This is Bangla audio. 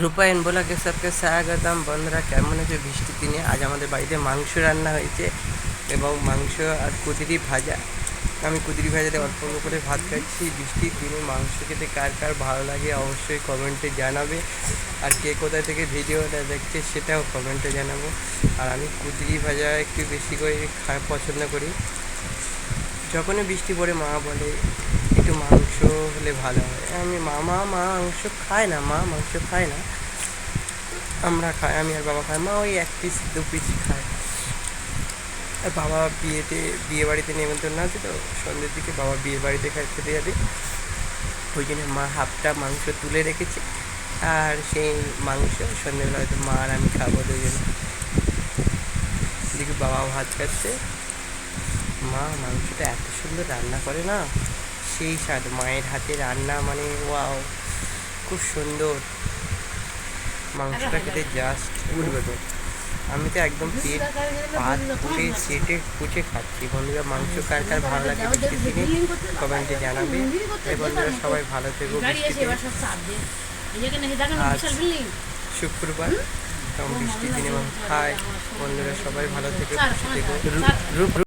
রূপায়ণ বোলাকে সবকে স্বাগতম। বন্ধুরা, কেমন আছে বৃষ্টির দিনে? আজ আমাদের বাড়িতে মাংস রান্না হয়েছে এবং মাংস আর কুদিরি ভাজা। আমি কুদিরি ভাজাতে অল্প অল্প করে ভাত খাচ্ছি। বৃষ্টির দিনে মাংস খেতে কার কার ভালো লাগে অবশ্যই কমেন্টে জানাবে। আর কে কোথা থেকে ভিডিওটা দেখছে সেটাও কমেন্টে জানাব। আর আমি কুদিরি ভাজা একটু বেশি করে পছন্দ করি। যখনই বৃষ্টি পড়ে মা বলে হলে ভালো হয়। আমি মামা মা মাংস খায় না, মা মাংস খায় না। আমরা খাই, আমি আর বাবা খাই, মা ওই এক পিস দু পিস খায়। আর বাবা বিয়েতে বিয়ে বাড়িতে নেমন্তন্ন আছে তো, সন্ধ্যের দিকে বাবা বিয়ে বাড়িতে খেতে যাবে। ওই জন্য মা হাফটা মাংস তুলে রেখেছে। আর সেই মাংস, সন্ধ্যেবেলা হয়তো মা আর আমি খাব দুজনে। এদিকে বাবা ভাত খাচ্ছে। মা মাংসটা এত সুন্দর রান্না করে না। সেই স্বাদ মায়ের হাতে রান্না মানে ওয়াও খুব সুন্দর। মাংসটা খেতে জাস্ট উঠবে তো। আমি তো একদম পেট ভাত ফুটে সেটে কুচে খাচ্ছি। বন্ধুরা মাংস কার কার ভালো লাগে বৃষ্টির দিনে কমেন্টে জানাবে। এই বন্ধুরা সবাই ভালো থেকো আজ শুক্রবার এবং বৃষ্টির দিনে খায় বন্ধুরা সবাই ভালো থেকে খুশি থেকো।